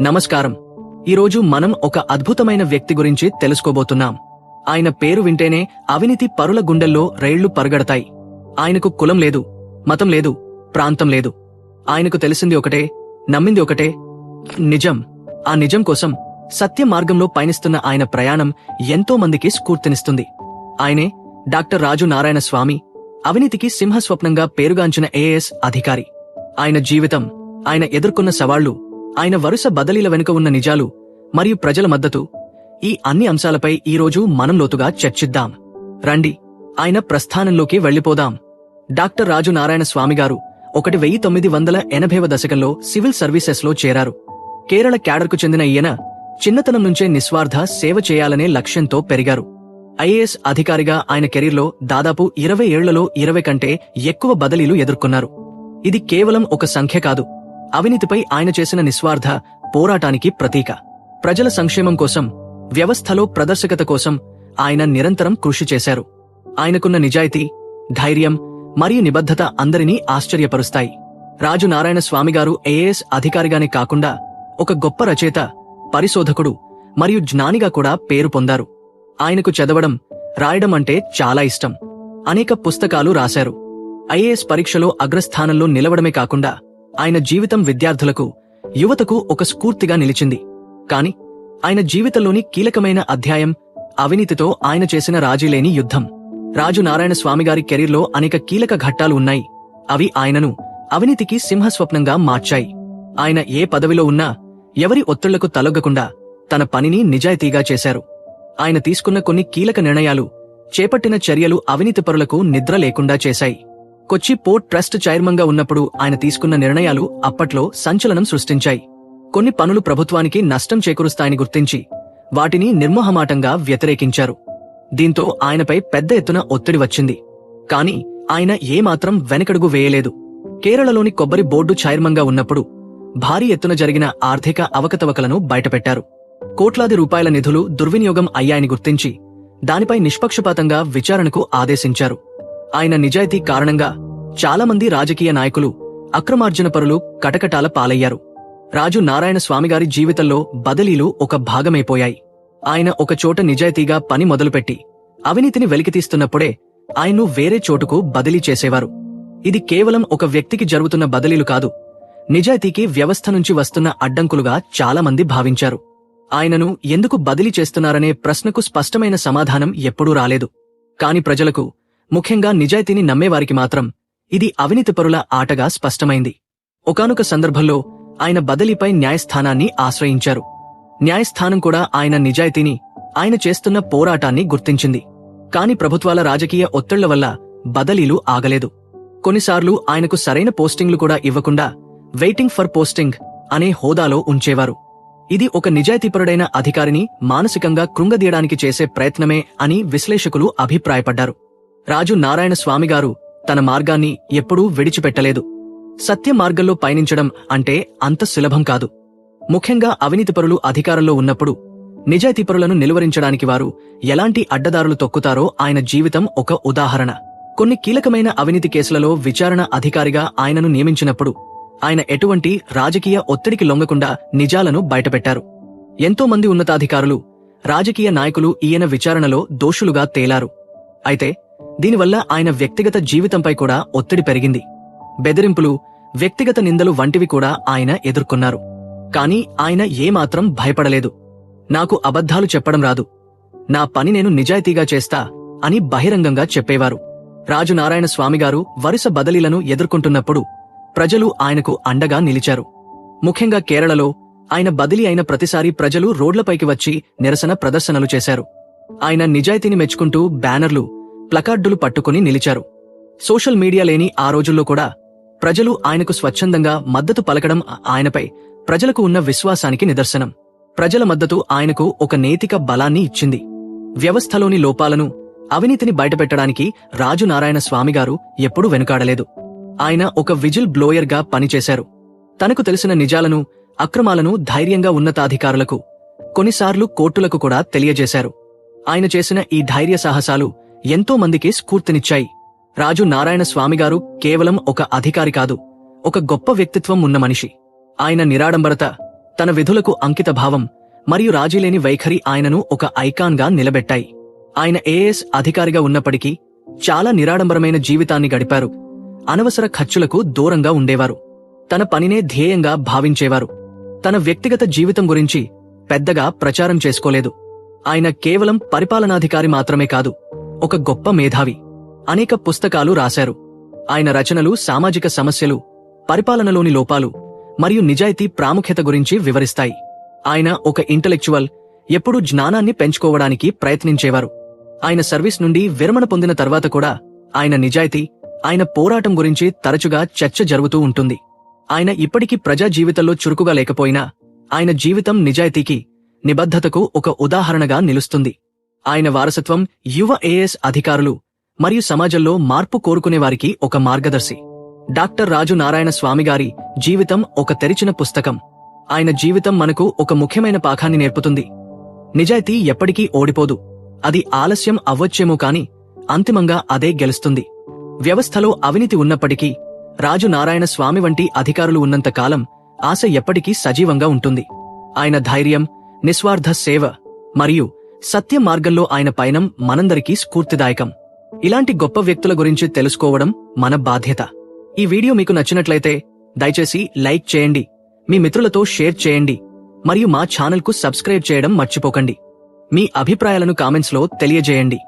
నమస్కారం. ఈరోజు మనం ఒక అద్భుతమైన వ్యక్తి గురించి తెలుసుకోబోతున్నాం. ఆయన పేరు వింటేనే అవినీతి పరుల గుండెల్లో రైళ్ళు పరుగడతాయి. ఆయనకు కులం లేదు మతం లేదు ప్రాంతం లేదు. ఆయనకు తెలిసింది ఒకటే నమ్మింది ఒకటే నిజం. ఆ నిజం కోసం సత్య మార్గంలో పయనిస్తున్న ఆయన ప్రయాణం ఎంతో మందికి స్ఫూర్తినిస్తుంది. ఆయనే డాక్టర్ రాజు నారాయణ స్వామి అవినీతికి సింహస్వప్నంగా పేరుగాంచిన ఏఎస్ అధికారి. ఆయన జీవితం ఆయన ఎదుర్కొన్న సవాళ్ళు ఆయన వరుస బదలీల వెనుక ఉన్న నిజాలు మరియు ప్రజల మద్దతు ఈ అన్ని అంశాలపై ఈరోజు మనం లోతుగా చర్చిద్దాం. రండి ఆయన ప్రస్థానంలోకి వెళ్ళిపోదాం డాక్టర్ రాజు నారాయణ స్వామి గారు ఒకటి వెయ్యి తొమ్మిది వందల ఎనభైవ దశకంలో సివిల్ సర్వీసెస్లో చేరారు. కేరళ క్యాడర్కు చెందిన ఈయన చిన్నతనం నుంచే నిస్వార్థ సేవ చేయాలనే లక్ష్యంతో పెరిగారు. ఐఏఎస్ అధికారిగా ఆయన కెరీర్లో దాదాపు ఇరవై ఏళ్ళలో ఇరవై కంటే ఎక్కువ బదిలీలు ఎదుర్కొన్నారు. ఇది కేవలం ఒక సంఖ్య కాదు అవినీతిపై ఆయన చేసిన నిస్వార్థ పోరాటానికి ప్రతీక. ప్రజల సంక్షేమం కోసం వ్యవస్థలో ప్రదర్శకత కోసం ఆయన నిరంతరం కృషి చేశారు. ఆయనకున్న నిజాయితీ ధైర్యం మరియు నిబద్ధత అందరినీ ఆశ్చర్యపరుస్తాయి. రాజు నారాయణ స్వామిగారు ఏఎస్ అధికారిగానే కాకుండా ఒక గొప్ప రచయిత పరిశోధకుడు మరియు జ్ఞానిగా కూడా పేరు పొందారు. ఆయనకు చదవడం రాయడం అంటే చాలా ఇష్టం. అనేక పుస్తకాలు రాశారు. ఐఏఎస్ పరీక్షలో అగ్రస్థానంలో నిలవడమే కాకుండా ఆయన జీవితం విద్యార్థులకు యువతకు ఒక స్ఫూర్తిగా నిలిచింది. కాని ఆయన జీవితంలోని కీలకమైన అధ్యాయం అవినీతితో ఆయన చేసిన రాజీలేని యుద్ధం. రాజు నారాయణ స్వామిగారి కెరీర్లో అనేక కీలక ఘట్టాలు ఉన్నాయి. అవి ఆయనను అవినీతికి సింహస్వప్నంగా మార్చాయి. ఆయన ఏ పదవిలో ఉన్నా ఎవరి ఒత్తిళ్ళకు తలొగ్గకుండా తన పనిని నిజాయితీగా చేశారు. ఆయన తీసుకున్న కొన్ని కీలక నిర్ణయాలు చేపట్టిన చర్యలు అవినీతిపరులకు నిద్ర లేకుండా చేశాయి. కొచ్చి పోర్ట్ ట్రస్ట్ చైర్మన్గా ఉన్నప్పుడు ఆయన తీసుకున్న నిర్ణయాలు అప్పట్లో సంచలనం సృష్టించాయి. కొన్ని పనులు ప్రభుత్వానికి నష్టం చేకూరుస్తాయని గుర్తించి వాటిని నిర్మోహమాటంగా వ్యతిరేకించారు. దీంతో ఆయనపై పెద్ద ఎత్తున ఒత్తిడి వచ్చింది. కాని ఆయన ఏమాత్రం వెనకడుగు వేయలేదు. కేరళలోని కొబ్బరి బోర్డు చైర్మన్గా ఉన్నప్పుడు భారీ ఎత్తున జరిగిన ఆర్థిక అవకతవకలను బయటపెట్టారు. కోట్లాది రూపాయల నిధులు దుర్వినియోగం అయ్యాయని గుర్తించి దానిపై నిష్పక్షపాతంగా విచారణకు ఆదేశించారు. ఆయన నిజాయితీ కారణంగా చాలామంది రాజకీయ నాయకులు అక్రమార్జనపరులు కటకటాల పాలయ్యారు. రాజు నారాయణ స్వామిగారి జీవితంలో బదలీలు ఒక భాగమైపోయాయి. ఆయన ఒక చోట నిజాయితీగా పని మొదలుపెట్టి అవినీతిని వెలికితీస్తున్నప్పుడే ఆయన్ను వేరే చోటుకు బదిలీ చేసేవారు. ఇది కేవలం ఒక వ్యక్తికి జరుగుతున్న బదిలీలు కాదు నిజాయితీకి వ్యవస్థ నుంచి వస్తున్న అడ్డంకులుగా చాలామంది భావించారు. ఆయనను ఎందుకు బదిలీ చేస్తున్నారనే ప్రశ్నకు స్పష్టమైన సమాధానం ఎప్పుడూ రాలేదు. కాని ప్రజలకు ముఖ్యంగా నిజాయితీని నమ్మేవారికి మాత్రం ఇది అవినీతిపరుల ఆటగా స్పష్టమైంది. ఒకానొక సందర్భంలో ఆయన బదిలీపై న్యాయస్థానాన్ని ఆశ్రయించారు. న్యాయస్థానం కూడా ఆయన నిజాయితీని ఆయన చేస్తున్న పోరాటాన్ని గుర్తించింది. కాని ప్రభుత్వాల రాజకీయ ఒత్తిళ్ళ వల్ల బదలీలు ఆగలేదు. కొన్నిసార్లు ఆయనకు సరైన పోస్టింగ్లు కూడా ఇవ్వకుండా వెయిటింగ్ ఫర్ పోస్టింగ్ అనే హోదాలో ఉంచేవారు. ఇది ఒక నిజాయితీపరుడైన అధికారిని మానసికంగా కృంగదీయడానికి చేసే ప్రయత్నమే అని విశ్లేషకులు అభిప్రాయపడ్డారు. రాజు నారాయణ స్వామిగారు తన మార్గాన్ని ఎప్పుడూ విడిచిపెట్టలేదు. సత్య మార్గంలో పయనించడం అంటే అంత సులభం కాదు. ముఖ్యంగా అవినీతిపరులు అధికారంలో ఉన్నప్పుడు నిజాయితీపరులను నిలువరించడానికి వారు ఎలాంటి అడ్డదారులు తొక్కుతారో ఆయన జీవితం ఒక ఉదాహరణ. కొన్ని కీలకమైన అవినీతి కేసులలో విచారణ అధికారిగా ఆయనను నియమించినప్పుడు ఆయన ఎటువంటి రాజకీయ ఒత్తిడికి లొంగకుండా నిజాలను బయటపెట్టారు. ఎంతో మంది ఉన్నతాధికారులు రాజకీయ నాయకులు ఈయన విచారణలో దోషులుగా తేలారు. అయితే దీనివల్ల ఆయన వ్యక్తిగత జీవితంపై కూడా ఒత్తిడి పెరిగింది. బెదిరింపులు వ్యక్తిగత నిందలు వంటివి కూడా ఆయన ఎదుర్కొన్నారు. కాని ఆయన ఏమాత్రం భయపడలేదు. నాకు అబద్ధాలు చెప్పడం రాదు. నా పని నేను నిజాయితీగా చేస్తా అని బహిరంగంగా చెప్పేవారు. రాజు నారాయణ స్వామిగారు వరుస బదలీలను ఎదుర్కొంటున్నప్పుడు ప్రజలు ఆయనకు అండగా నిలిచారు. ముఖ్యంగా కేరళలో ఆయన బదిలీ అయిన ప్రతిసారి ప్రజలు రోడ్లపైకి వచ్చి నిరసన ప్రదర్శనలు చేశారు. ఆయన నిజాయితీని మెచ్చుకుంటూ బ్యానర్లు ప్లకార్డులు పట్టుకుని నిలిచారు. సోషల్ మీడియా లేని ఆ రోజుల్లో కూడా ప్రజలు ఆయనకు స్వచ్ఛందంగా మద్దతు పలకడం ఆయనపై ప్రజలకు ఉన్న విశ్వాసానికి నిదర్శనం. ప్రజల మద్దతు ఆయనకు ఒక నైతిక బలాన్ని ఇచ్చింది. వ్యవస్థలోని లోపాలను అవినీతిని బయటపెట్టడానికి రాజునారాయణ స్వామిగారు ఎప్పుడూ వెనుకాడలేదు. ఆయన ఒక విజిల్ బ్లోయర్గా పనిచేశారు. తనకు తెలిసిన నిజాలను అక్రమాలను ధైర్యంగా ఉన్నతాధికారులకు కొన్నిసార్లు కోర్టులకు కూడా తెలియజేశారు. ఆయన చేసిన ఈ ధైర్య సాహసాలు ఎంతో మందికి స్ఫూర్తినిచ్చాయి. రాజు నారాయణ స్వామిగారు కేవలం ఒక అధికారి కాదు ఒక గొప్ప వ్యక్తిత్వం ఉన్న మనిషి. ఆయన నిరాడంబరత తన విధులకు అంకిత భావం మరియు రాజీలేని వైఖరి ఆయనను ఒక ఐకాన్గా నిలబెట్టాయి. ఆయన ఏఎస్ అధికారిగా ఉన్నప్పటికీ చాలా నిరాడంబరమైన జీవితాన్ని గడిపారు. అనవసర ఖర్చులకు దూరంగా ఉండేవారు. తన పనినే ధ్యేయంగా భావించేవారు. తన వ్యక్తిగత జీవితం గురించి పెద్దగా ప్రచారం చేసుకోలేదు. ఆయన కేవలం పరిపాలనాధికారి మాత్రమే కాదు ఒక గొప్ప మేధావి. అనేక పుస్తకాలు రాశారు. ఆయన రచనలు సామాజిక సమస్యలు పరిపాలనలోని లోపాలు మరియు నిజాయితీ ప్రాముఖ్యత గురించి వివరిస్తాయి. ఆయన ఒక ఇంటలెక్చువల్ ఎప్పుడూ జ్ఞానాన్ని పెంచుకోవడానికి ప్రయత్నించేవారు. ఆయన సర్వీస్ నుండి విరమణ పొందిన తర్వాత కూడా ఆయన నిజాయితీ ఆయన పోరాటం గురించి తరచుగా చర్చ జరుగుతూ ఉంటుంది. ఆయన ఇప్పటికీ ప్రజా జీవితంలో చురుకుగా లేకపోయినా ఆయన జీవితం నిజాయితీకి నిబద్ధతకు ఒక ఉదాహరణగా నిలుస్తుంది. ఆయన వారసత్వం యువ ఏఎస్ అధికారులు మరియు సమాజంలో మార్పు కోరుకునే వారికి ఒక మార్గదర్శి. డాక్టర్ రాజు నారాయణ స్వామిగారి జీవితం ఒక తెరిచిన పుస్తకం. ఆయన జీవితం మనకు ఒక ముఖ్యమైన పాఠాన్ని నేర్పుతుంది. నిజాయితీ ఎప్పటికీ ఓడిపోదు. అది ఆలస్యం అవ్వచ్చేమో కాని అంతిమంగా అదే గెలుస్తుంది. వ్యవస్థలో అవినీతి ఉన్నప్పటికీ రాజు నారాయణ స్వామి వంటి అధికారులు ఉన్నంత కాలం ఆశ ఎప్పటికీ సజీవంగా ఉంటుంది. ఆయన ధైర్యం నిస్వార్థ సేవ మరియు సత్య మార్గంలో ఆయన పయనం మనందరికీ స్ఫూర్తిదాయకం. ఇలాంటి గొప్ప వ్యక్తుల గురించి తెలుసుకోవడం మన బాధ్యత. ఈ వీడియో మీకు నచ్చినట్లయితే దయచేసి లైక్ చేయండి మీ మిత్రులతో షేర్ చేయండి మరియు మా ఛానల్కు సబ్స్క్రైబ్ చేయడం మర్చిపోకండి. మీ అభిప్రాయాలను కామెంట్స్లో తెలియజేయండి.